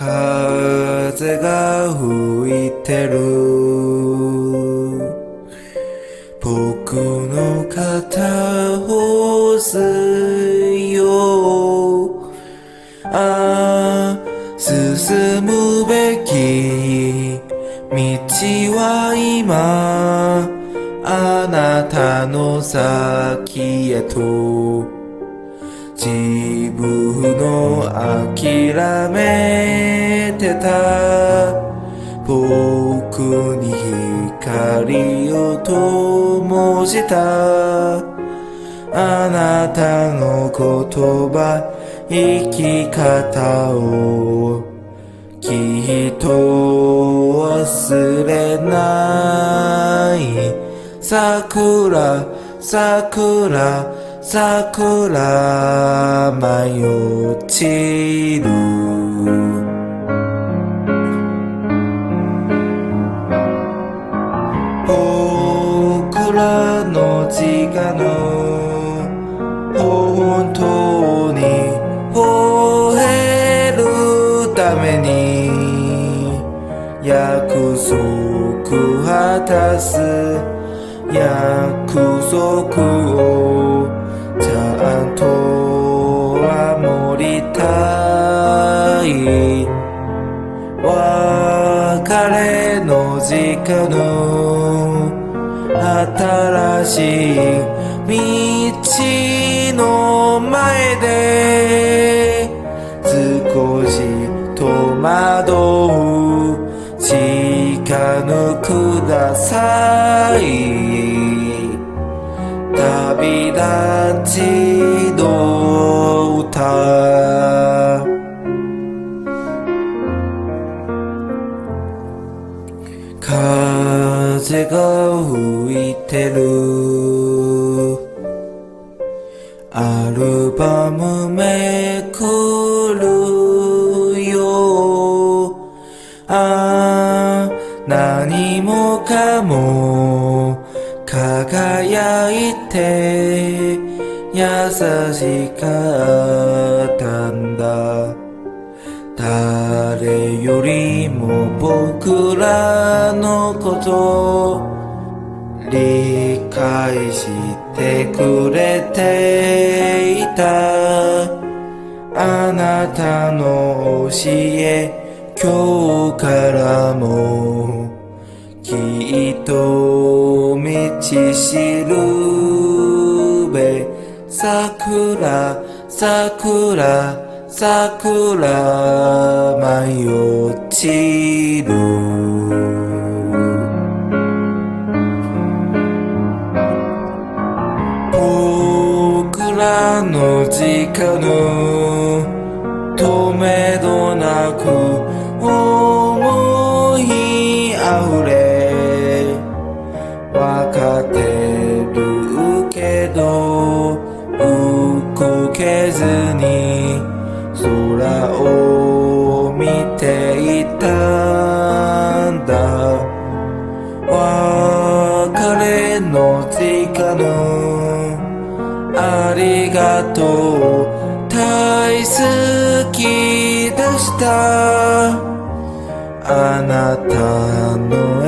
風が吹いてる。僕の肩を押すよ。ああ進むべき道は今あなたの先へと。自分の諦め灯したあなたの言葉生き方をきっと忘れない。桜桜桜舞い落ちらの時間の本当に吠えるために約束果たす約束をちゃんと守りたい別れの時間の新しい道の前で少し戸惑う時間ください。旅立ちの歌。風風が吹いてる。アルバムめくるよ。ああ何もかも輝いて優しかったんだ。誰よりも僕らのこと理解してくれていた。あなたの教え今日からもきっと道しるべ。桜桜。桜舞い落ちる。僕らの時間の止めどなく思いあふれ。わかってるけど動けずに。空を見ていたんだ。別れの時間のありがとう。大好きでした。あなたの